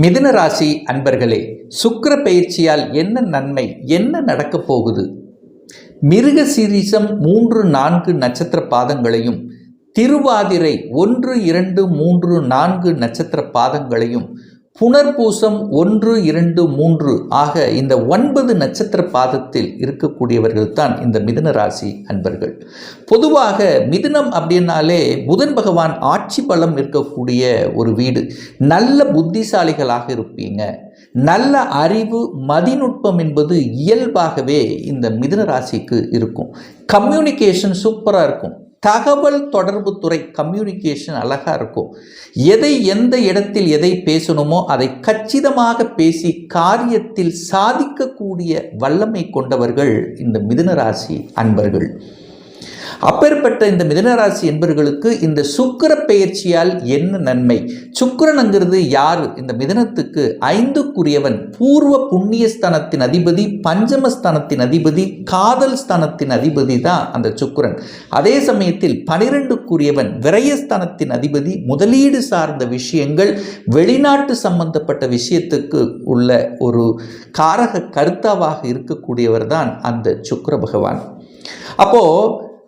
மிதுன ராசி அன்பர்களே சுக்கர பயிற்சியால் என்ன நன்மை என்ன நடக்கப் போகுது? மிருக சீரீசம் மூன்று நான்கு நட்சத்திர பாதங்களையும் திருவாதிரை ஒன்று இரண்டு மூன்று நான்கு நட்சத்திர பாதங்களையும் புனர்பூசம் ஒன்று இரண்டு மூன்று ஆக இந்த ஒன்பது நட்சத்திர பாதத்தில் இருக்கக்கூடியவர்கள் தான் இந்த மிதுன ராசி அன்பர்கள். பொதுவாக மிதுனம் அப்படின்னாலே புதன் பகவான் ஆட்சி பலம் இருக்கக்கூடிய ஒரு வீடு. நல்ல புத்திசாலிகளாக இருப்பீங்க. நல்ல அறிவு மதிநுட்பம் என்பது இயல்பாகவே இந்த மிதுன ராசிக்கு இருக்கும். கம்யூனிகேஷன் சூப்பராக இருக்கும். தகவல் தொடர்பு துறை கம்யூனிகேஷன் அழகாக இருக்கும். எதை எந்த இடத்தில் எதை பேசணுமோ அதை கச்சிதமாக பேசி காரியத்தில் சாதிக்கக்கூடிய வல்லமை கொண்டவர்கள் இந்த மிதுன ராசி அன்பர்கள். அப்பேற்பட்ட இந்த மிதனராசி என்பவர்களுக்கு இந்த சுக்கர பெயர்ச்சியால் என்ன நன்மை? சுக்கிரனுங்கிறது யார்? இந்த மிதனத்துக்கு ஐந்துக்குரியவன் பூர்வ புண்ணியஸ்தானத்தின் அதிபதி பஞ்சமஸ்தானத்தின் அதிபதி காதல் ஸ்தானத்தின் அதிபதி தான் அந்த சுக்கிரன். அதே சமயத்தில் பனிரெண்டுக்குரியவன் விரயஸ்தானத்தின் அதிபதி முதலீடு சார்ந்த விஷயங்கள் வெளிநாட்டு சம்பந்தப்பட்ட விஷயத்துக்கு உள்ள ஒரு காரக கருத்தாவாக இருக்கக்கூடியவர் தான் அந்த சுக்கர பகவான். அப்போ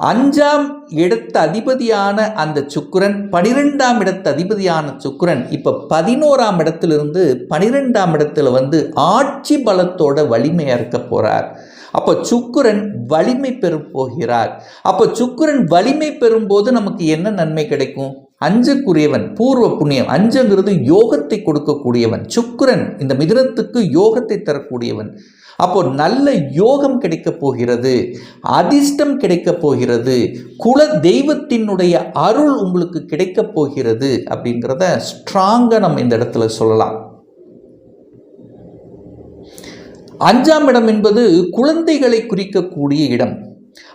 அஞ்சாம் இடத்து அதிபதியான அந்த சுக்கரன் பனிரெண்டாம் இடத்து அதிபதியான சுக்கரன் இப்போ பதினோராம் இடத்திலிருந்து பனிரெண்டாம் இடத்துல வந்து ஆட்சி பலத்தோட வலிமையாக இருக்க போகிறார் அப்போ சுக்குரன் வலிமை பெறும் போகிறார். அப்போ சுக்குரன் வலிமை பெறும்போது நமக்கு என்ன நன்மை கிடைக்கும்? அஞ்சுக்குரியவன் பூர்வ புண்ணியம். அஞ்சுங்கிறது யோகத்தை கொடுக்கக்கூடியவன். சுக்கிரன் இந்த மிதுனத்துக்கு யோகத்தை தரக்கூடியவன். அப்போ நல்ல யோகம் கிடைக்கப் போகிறது அதிர்ஷ்டம் கிடைக்கப் போகிறது குல தெய்வத்தினுடைய அருள் உங்களுக்கு கிடைக்கப் போகிறது அப்படிங்கிறத ஸ்ட்ராங்காக நம்ம இந்த இடத்துல சொல்லலாம். அஞ்சாம் இடம் என்பது குழந்தைகளை குறிக்கக்கூடிய இடம்.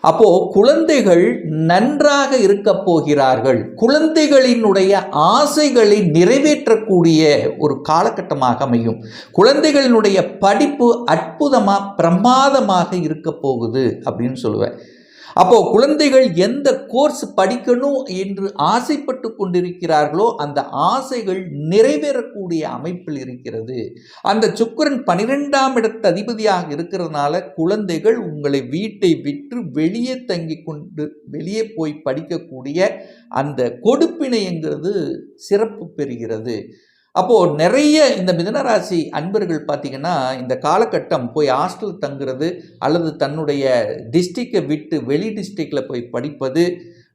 அப்போ குழந்தைகள் நன்றாக இருக்க போகிறார்கள். குழந்தைகளினுடைய ஆசைகளை நிறைவேற்றக்கூடிய ஒரு காலகட்டமாக அமையும். குழந்தைகளினுடைய படிப்பு அற்புதமாக பிரமாதமாக இருக்க போகுது அப்படின்னு சொல்லுவேன். அப்போ குழந்தைகள் எந்த கோர்ஸ் படிக்கணும் என்று ஆசைப்பட்டு கொண்டிருக்கிறார்களோ அந்த ஆசைகள் நிறைவேறக்கூடிய அமைப்பில் இருக்கிறது. அந்த சுக்கிரன் பனிரெண்டாம் இடத்து அதிபதியாக இருக்கிறதுனால குழந்தைகள் உங்களை வீட்டை விற்று வெளியே தங்கி கொண்டு வெளியே போய் படிக்கக்கூடிய அந்த கொடுப்பினைங்கிறது சிறப்பு பெறுகிறது. அப்போது நிறைய இந்த மிதனராசி அன்பர்கள் பார்த்திங்கன்னா இந்த காலகட்டம் போய் ஹாஸ்டல் தங்குறது அல்லது தன்னுடைய டிஸ்ட்ரிக்டை விட்டு வெளி டிஸ்ட்ரிக்டில் போய் படிப்பது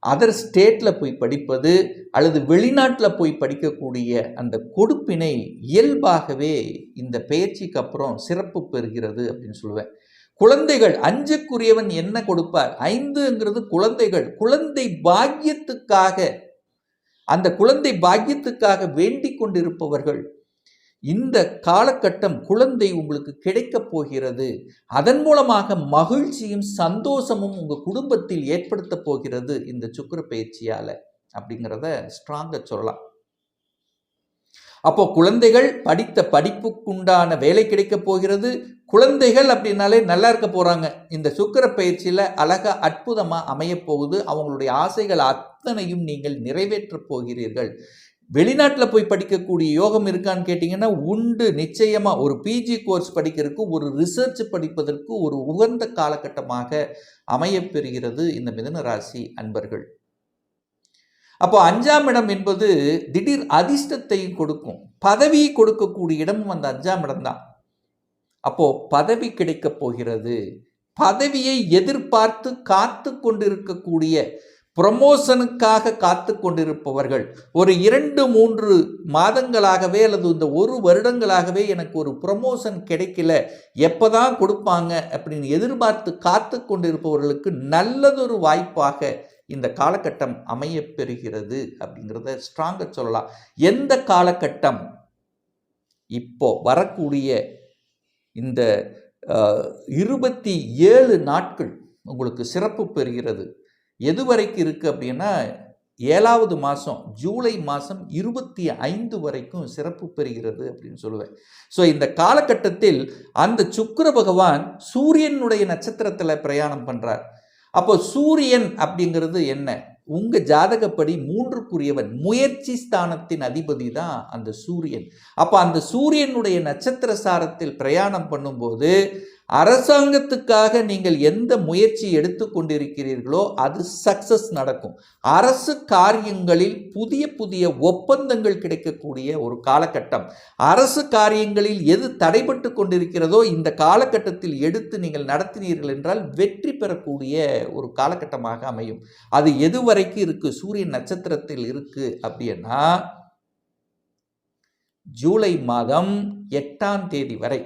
அதர் ஸ்டேட்டில் போய் படிப்பது அல்லது வெளிநாட்டில் போய் படிக்கக்கூடிய அந்த கொடுப்பினை இயல்பாகவே இந்த பயிற்சிக்கு அப்புறம் சிறப்பு பெறுகிறது அப்படின்னு சொல்லுவேன். குழந்தைகள் அஞ்சுக்குரியவன் என்ன கொடுப்பார்? ஐந்துங்கிறது குழந்தைகள். குழந்தை பாக்கியத்துக்காக அந்த குழந்தை பாக்கியத்துக்காக வேண்டிக் கொண்டிருப்பவர்கள் இந்த காலகட்டம் குழந்தை உங்களுக்கு கிடைக்கப் போகிறது. அதன் மூலமாக மகிழ்ச்சியும் சந்தோஷமும் உங்கள் குடும்பத்தில் ஏற்படுத்த போகிறது இந்த சுக்கர பயிற்சியால் அப்படிங்கிறத ஸ்ட்ராங்காக சொல்லலாம். அப்போ குழந்தைகள் படித்த படிப்புக்குண்டான வேலை கிடைக்கப் போகிறது. குழந்தைகள் அப்படின்னாலே நல்லா இருக்க போகிறாங்க இந்த சுக்கர பயிற்சியில் அழகாக அற்புதமாக அமையப்போகுது அவங்களுடைய ஆசைகள் அத்தனையும் நீங்கள் நிறைவேற்றப் போகிறீர்கள். வெளிநாட்டில் போய் படிக்கக்கூடிய யோகம் இருக்கான்னு கேட்டிங்கன்னா உண்டு நிச்சயமாக ஒரு பிஜி கோர்ஸ் படிக்கிறதுக்கு ஒரு ரிசர்ச் படிப்பதற்கு ஒரு உகந்த காலகட்டமாக அமையப்பெறுகிறது இந்த மிதன ராசி அன்பர்கள். அப்போ அஞ்சாம் இடம் என்பது திடீர் அதிர்ஷ்டத்தையும் கொடுக்கும். பதவியை கொடுக்கக்கூடிய இடமும் அந்த அஞ்சாம் இடம் தான். அப்போது பதவி கிடைக்கப் போகிறது. பதவியை எதிர்பார்த்து காத்து கொண்டிருக்கக்கூடிய ப்ரமோஷனுக்காக காத்து கொண்டிருப்பவர்கள் ஒரு இரண்டு மூன்று மாதங்களாகவே அல்லது இந்த ஒரு வருடங்களாகவே எனக்கு ஒரு ப்ரமோஷன் கிடைக்கல எப்போ தான் கொடுப்பாங்க அப்படின்னு எதிர்பார்த்து காத்து கொண்டிருப்பவர்களுக்கு நல்லதொரு வாய்ப்பாக இந்த காலகட்டம் அமையப்பெறுகிறது அப்படிங்கிறத ஸ்ட்ராங்காக சொல்லலாம். எந்த காலகட்டம்? இப்போ வரக்கூடிய இந்த இருபத்தி ஏழு நாட்கள் உங்களுக்கு சிறப்பு பெறுகிறது. எது வரைக்கும் இருக்குது அப்படின்னா ஏழாவது மாதம் ஜூலை மாதம் இருபத்தி ஐந்து வரைக்கும் சிறப்பு பெறுகிறது அப்படின்னு சொல்லுவேன். ஸோ இந்த காலகட்டத்தில் அந்த சுக்கர பகவான் சூரியனுடைய நட்சத்திரத்தில் பிரயாணம் பண்ணுறார் அப்போ சூரியன் அப்படிங்கிறது என்ன? உங்க ஜாதகப்படி மூன்றுக்குரியவன் முயற்சி ஸ்தானத்தின் அதிபதி தான் அந்த சூரியன். அப்ப அந்த சூரியனுடைய நட்சத்திர சாரத்தில் பிரயாணம் பண்ணும்போது அரசாங்கத்துக்காக நீங்கள் எந்த முயற்சி எடுத்துக்கொண்டிருக்கிறீர்களோ அது சக்சஸ் நடக்கும். அரசு காரியங்களில் புதிய புதிய ஒப்பந்தங்கள் கிடைக்கக்கூடிய ஒரு காலகட்டம். அரசு காரியங்களில் எது தடைபட்டு கொண்டிருக்கிறதோ இந்த காலகட்டத்தில் எடுத்து நீங்கள் நடத்தினீர்கள் என்றால் வெற்றி பெறக்கூடிய ஒரு காலகட்டமாக அமையும். அது எது வரைக்கும் இருக்கு? சூரியன் நட்சத்திரத்தில் இருக்கு அப்படின்னா ஜூலை மாதம் எட்டாம் தேதி வரை.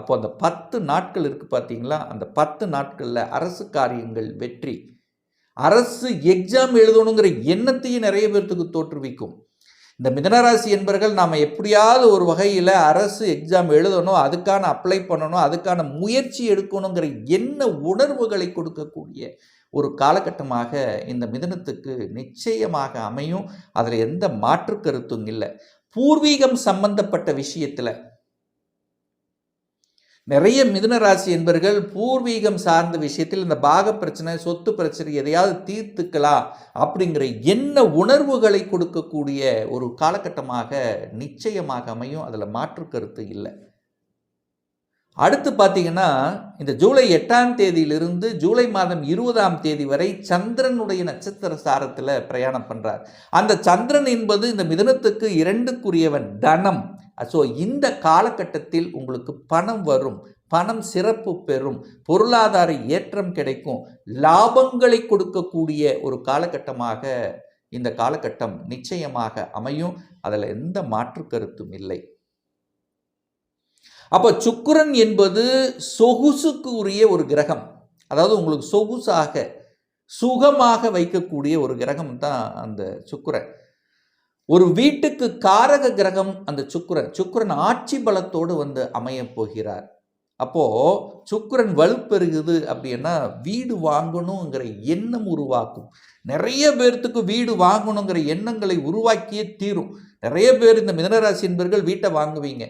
அப்போ அந்த பத்து நாட்கள் இருக்குது பார்த்தீங்களா? அந்த பத்து நாட்களில் அரசு காரியங்கள் வெற்றி. அரசு எக்ஸாம் எழுதணுங்கிற எண்ணத்தையும் நிறைய பேர்த்துக்கு தோற்றுவிக்கும். இந்த மிதனராசி என்பர்கள் நாம் எப்படியாவது ஒரு வகையில் அரசு எக்ஸாம் எழுதணும் அதுக்கான அப்ளை பண்ணணும் அதுக்கான முயற்சி எடுக்கணுங்கிற என்ன உணர்வுகளை கொடுக்கக்கூடிய ஒரு காலகட்டமாக இந்த மிதனத்துக்கு நிச்சயமாக அமையும். அதில் எந்த மாற்று கருத்தும் இல்லை. பூர்வீகம் சம்பந்தப்பட்ட விஷயத்தில் நிறைய மிதுன ராசி என்பர்கள் பூர்வீகம் சார்ந்த விஷயத்தில் இந்த பாக பிரச்சனை சொத்து பிரச்சனை எதையாவது தீர்த்துக்கலாம் அப்படிங்கிற என்ன உணர்வுகளை கொடுக்கக்கூடிய ஒரு காலகட்டமாக நிச்சயமாக அமையும். அதில் மாற்று கருத்து இல்லை. அடுத்து பார்த்தீங்கன்னா இந்த ஜூலை எட்டாம் தேதியிலிருந்து ஜூலை மாதம் இருபதாம் தேதி வரை சந்திரனுடைய நட்சத்திர சாரத்தில் பிரயாணம் பண்ணுறார் அந்த சந்திரன் என்பது இந்த மிதனத்துக்கு இரண்டுக்குரியவன் தனம். ஸோ இந்த காலகட்டத்தில் உங்களுக்கு பணம் வரும். பணம் சிறப்பு பெறும். பொருளாதார ஏற்றம் கிடைக்கும். லாபங்களை கொடுக்கக்கூடிய ஒரு காலகட்டமாக இந்த காலகட்டம் நிச்சயமாக அமையும். அதில் எந்த மாற்று கருத்தும் இல்லை. அப்போ சுக்குரன் என்பது சொகுசுக்கு உரிய ஒரு கிரகம். அதாவது உங்களுக்கு சொகுசாக சுகமாக வைக்கக்கூடிய ஒரு கிரகம் தான் அந்த சுக்கிரன். ஒரு வீட்டுக்கு காரக கிரகம் அந்த சுக்கிரன். சுக்கிரன் ஆட்சி பலத்தோடு வந்து அமையப் போகிறார். அப்போது சுக்கிரன் வலுப்பெறுகுது அப்படின்னா வீடு வாங்கணுங்கிற எண்ணம் உருவாக்கும். நிறைய பேர்த்துக்கு வீடு வாங்கணுங்கிற எண்ணங்களை உருவாக்கியே தீரும். நிறைய பேர் இந்த மிதனராசி என்பர்கள் வீட்டை வாங்குவீங்க.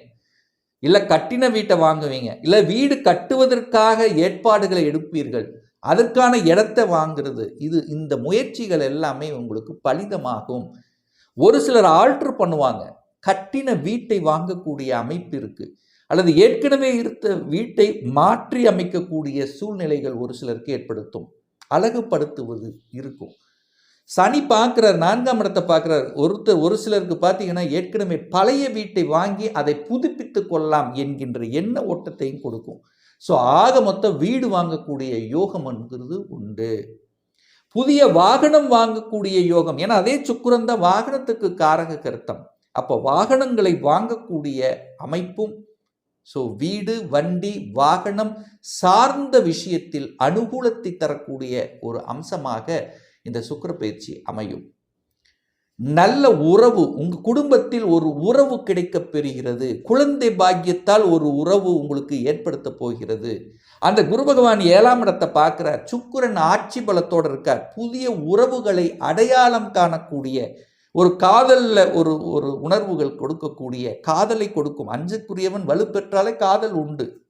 இல்லை கட்டின வீட்டை வாங்குவீங்க. இல்லை வீடு கட்டுவதற்காக ஏற்பாடுகளை எடுப்பீர்கள். அதற்கான இடத்தை வாங்குறது. இது இந்த முயற்சிகள் எல்லாமே உங்களுக்கு பலிதமாகும். ஒரு சிலர் ஆல்ட்ரு பண்ணுவாங்க. கட்டின வீட்டை வாங்கக்கூடிய அமைப்பு இருக்குது அல்லது ஏற்கனவே இருந்த வீட்டை மாற்றி அமைக்கக்கூடிய சூழ்நிலைகள் ஒரு சிலருக்கு ஏற்படுத்தும். அழகுபடுத்துவது இருக்கும். சனி பார்க்குறார் நான்காம் இடத்தை பார்க்குறார். ஒருத்தர் ஒரு சிலருக்கு பார்த்தீங்கன்னா ஏற்கனவே பழைய வீட்டை வாங்கி அதை புதுப்பித்து கொள்ளலாம் என்கின்ற எண்ண ஓட்டத்தையும் கொடுக்கும். ஸோ ஆக மொத்தம் வீடு வாங்கக்கூடிய யோகம் என்கிறது உண்டு. புதிய வாகனம் வாங்கக்கூடிய யோகம். ஏன்னா அதே சுக்குரம் தான் வாகனத்துக்கு காரக கருத்தம். அப்போ வாகனங்களை வாங்கக்கூடிய அமைப்பும் ஸோ வீடு வண்டி வாகனம் சார்ந்த விஷயத்தில் அனுகூலத்தை தரக்கூடிய ஒரு அம்சமாக இந்த சுக்கர பயிற்சி அமையும். நல்ல உறவு உங்கள் குடும்பத்தில் ஒரு உறவு கிடைக்கப் பெறுகிறது. குழந்தை பாக்கியத்தால் ஒரு உறவு உங்களுக்கு ஏற்படுத்த போகிறது. அந்த குரு பகவான் ஏழாம் இடத்தை பார்க்குறார். சுக்கிரன் ஆட்சி பலத்தோடு இருக்கார். புதிய உறவுகளை அடையாளம் காணக்கூடிய ஒரு காதலில் ஒரு ஒரு உணர்வுகள் கொடுக்கக்கூடிய காதலை கொடுக்கும். அஞ்சுக்குரியவன் வலுப்பெற்றாலே காதல் உண்டு.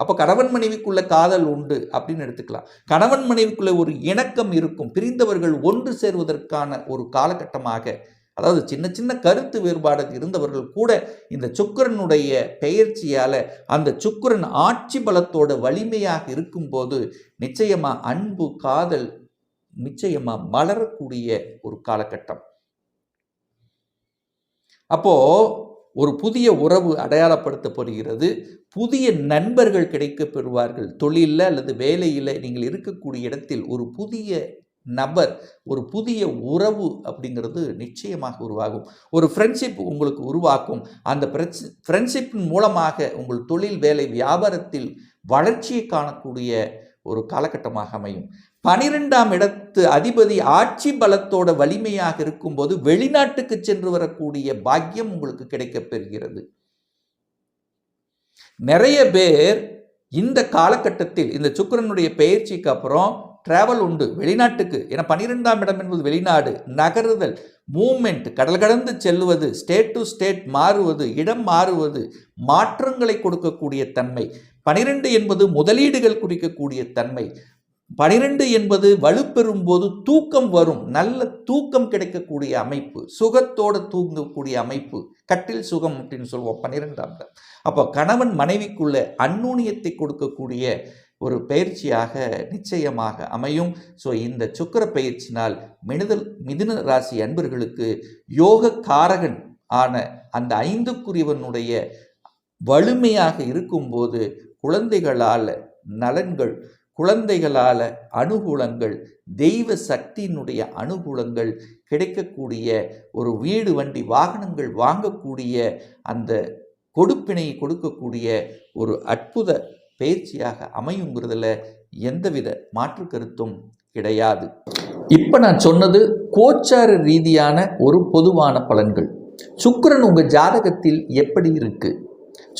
அப்போ கணவன் மனைவிக்குள்ள காதல் உண்டு அப்படின்னு எடுத்துக்கலாம். கணவன் மனைவிக்குள்ள ஒரு இணக்கம் இருக்கும். பிரிந்தவர்கள் ஒன்று சேர்வதற்கான ஒரு காலகட்டமாக அதாவது சின்ன சின்ன கருத்து வேறுபாடு இருந்தவர்கள் கூட இந்த சுக்கரனுடைய பெயர்ச்சியால் அந்த சுக்கரன் ஆட்சி பலத்தோட வலிமையாக இருக்கும்போது நிச்சயமாக அன்பு காதல் நிச்சயமாக மலரக்கூடிய ஒரு காலகட்டம். அப்போது ஒரு புதிய உறவு அடையாளப்படுத்தப்படுகிறது. புதிய நண்பர்கள் கிடைக்க பெறுவார்கள் தொழிலில் அல்லது வேலையில் நீங்கள் இருக்கக்கூடிய இடத்தில் ஒரு புதிய நபர் ஒரு புதிய உறவு அப்படிங்கிறது நிச்சயமாக உருவாகும். ஒரு ஃப்ரெண்ட்ஷிப் உங்களுக்கு உருவாக்கும். அந்த ஃப்ரெண்ட்ஷிப்பின் மூலமாக உங்கள் தொழில் வேலை வியாபாரத்தில் வளர்ச்சியை காணக்கூடிய ஒரு காலகட்டமாக அமையும். பனிரெண்டாம் இடத்து அதிபதி ஆட்சி பலத்தோட வலிமையாக இருக்கும்போது வெளிநாட்டுக்கு சென்று வரக்கூடிய பாக்கியம் உங்களுக்கு கிடைக்கப் பெறுகிறது. நிறைய பேர் இந்த காலகட்டத்தில் இந்த சுக்கரனுடைய பயிற்சிக்கு அப்புறம் டிராவல் உண்டு வெளிநாட்டுக்கு. ஏன்னா பன்னிரெண்டாம் இடம் என்பது வெளிநாடு. நகருதல் மூமெண்ட் கடல் கடந்து செல்வது ஸ்டேட் டு ஸ்டேட் மாறுவது இடம் மாறுவது மாற்றங்களை கொடுக்கக்கூடிய தன்மை. பனிரெண்டு என்பது முதலீடுகள் குறிக்கக்கூடிய தன்மை. பனிரெண்டு என்பது வலுப்பெறும் போது தூக்கம் வரும். நல்ல தூக்கம் கிடைக்கக்கூடிய அமைப்பு சுகத்தோடு தூங்கக்கூடிய அமைப்பு கட்டில் சுகம் அப்படின்னு சொல்லுவோம் பன்னிரெண்டாம் அப்போ கணவன் மனைவிக்குள்ள அந்நூனியத்தை கொடுக்கக்கூடிய ஒரு பயிற்சியாக நிச்சயமாக அமையும். ஸோ இந்த சுக்கிர பயிற்சினால் மினிதல் மிதுன ராசி அன்பர்களுக்கு யோக காரகன் ஆன அந்த ஐந்துக்குரியவனுடைய வலிமையாக இருக்கும்போது குழந்தைகளால் நலன்கள் குழந்தைகளால் அனுகூலங்கள் தெய்வ சக்தியினுடைய அனுகூலங்கள் கிடைக்கக்கூடிய ஒரு வீடு வண்டி வாகனங்கள் வாங்கக்கூடிய அந்த கொடுப்பினை கொடுக்கக்கூடிய ஒரு அற்புத பயிற்சியாக அமையுங்கிறதுல எந்தவித மாற்று கருத்தும் கிடையாது. இப்போ நான் சொன்னது கோச்சார ரீதியான ஒரு பொதுவான பலன்கள். சுக்கிரன் உங்கள் ஜாதகத்தில் எப்படி இருக்கு?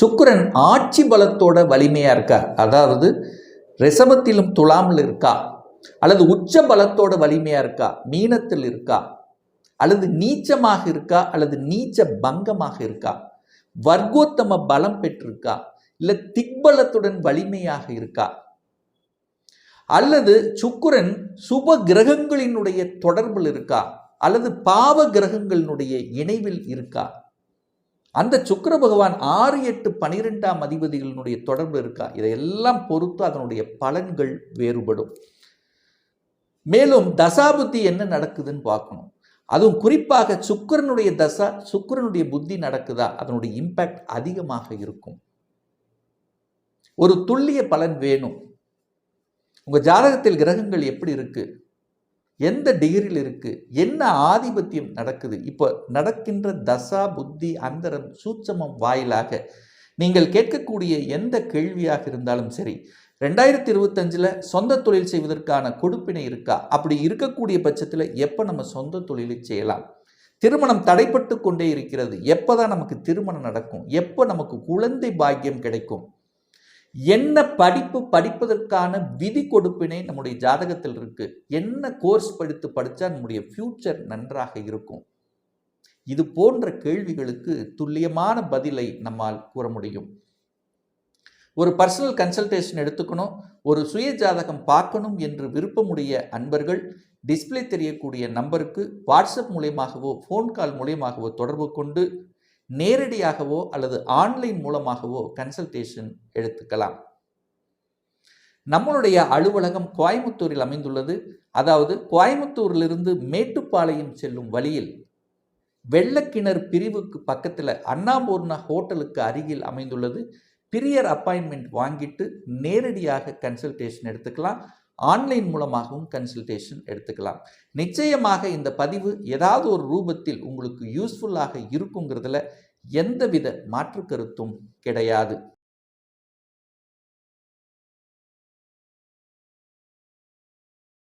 சுக்கரன் ஆட்சி பலத்தோட வலிமையாக இருக்கா? அதாவது ரிஷபத்திலும் துலாமில் இருக்கா? அல்லது உச்ச பலத்தோட வலிமையாக இருக்கா? மீனத்தில் இருக்கா? அல்லது நீச்சமாக இருக்கா? அல்லது நீச்ச பங்கமாக இருக்கா? வர்க்கோத்தம பலம் பெற்றிருக்கா? இல்லை திக்பலத்துடன் வலிமையாக இருக்கா? அல்லது சுக்குரன் சுப கிரகங்களினுடைய தொடர்பில் இருக்கா? அல்லது பாவ கிரகங்களினுடைய இணைவில் இருக்கா? அந்த சுக்கர பகவான் ஆறு எட்டு பனிரெண்டாம் அதிபதிகளினுடைய தொடர்பு இருக்கா? இதையெல்லாம் பொறுத்து அதனுடைய பலன்கள் வேறுபடும். மேலும் தசாபுத்தி என்ன நடக்குதுன்னு பார்க்கணும். அதுவும் குறிப்பாக சுக்கிரனுடைய தசா சுக்கிரனுடைய புத்தி நடக்குதா? அதனுடைய இம்பேக்ட் அதிகமாக இருக்கும். ஒரு துல்லிய பலன் வேணும். உங்கள் ஜாதகத்தில் கிரகங்கள் எப்படி இருக்குது எந்த டிகிரியில் இருக்குது என்ன ஆதிபத்தியம் நடக்குது? இப்போ நடக்கின்ற தசா புத்தி அந்தரம் சூட்சமம் வாயிலாக நீங்கள் கேட்கக்கூடிய எந்த கேள்வியாக இருந்தாலும் சரி ரெண்டாயிரத்தி இருபத்தஞ்சில் சொந்த தொழில் செய்வதற்கான கொடுப்பினை இருக்கா? அப்படி இருக்கக்கூடிய பட்சத்தில் எப்போ நம்ம சொந்த தொழிலை செய்யலாம்? திருமணம் தடைப்பட்டு கொண்டே இருக்கிறது. எப்போ தான் நமக்கு திருமணம் நடக்கும்? எப்போ நமக்கு குழந்தை பாக்கியம் கிடைக்கும்? என்ன படிப்பு படிப்பதற்கான விதி கொடுப்பினை நம்முடைய ஜாதகத்தில் இருக்கு. என்ன கோர்ஸ் படித்து படித்தா நம்முடைய ஃப்யூச்சர் நன்றாக இருக்கும். இது போன்ற கேள்விகளுக்கு துல்லியமான பதிலை நம்மால் கூற முடியும். ஒரு பர்சனல் கன்சல்டேஷன் எடுத்துக்கணும். ஒரு சுய ஜாதகம் பார்க்கணும் என்று விருப்பமுடைய அன்பர்கள் டிஸ்ப்ளே தெரியக்கூடிய நம்பருக்கு வாட்ஸ்அப் மூலியமாகவோ ஃபோன் கால் மூலியமாகவோ தொடர்பு கொண்டு நேரடியாகவோ அல்லது ஆன்லைன் மூலமாகவோ கன்சல்டேஷன் எடுத்துக்கலாம். நம்மளுடைய அலுவலகம் கோயமுத்தூரில் அமைந்துள்ளது. அதாவது கோயமுத்தூரிலிருந்து மேட்டுப்பாளையம் செல்லும் வழியில் வெள்ளக்கிணறு பிரிவுக்கு பக்கத்தில் அண்ணாபூர்ணா ஹோட்டலுக்கு அருகில் அமைந்துள்ளது. பிரியர் அப்பாயின்மெண்ட் வாங்கிட்டு நேரடியாக கன்சல்டேஷன் எடுத்துக்கலாம். ஆன்லைன் மூலமாகவும் கன்சல்டேஷன் எடுத்துக்கலாம். நிச்சயமாக இந்த பதிவு ஏதாவது ஒரு ரூபத்தில் உங்களுக்கு யூஸ்ஃபுல்லாக இருக்குங்கிறதுல எந்தவித மாற்று கருத்தும் கிடையாது.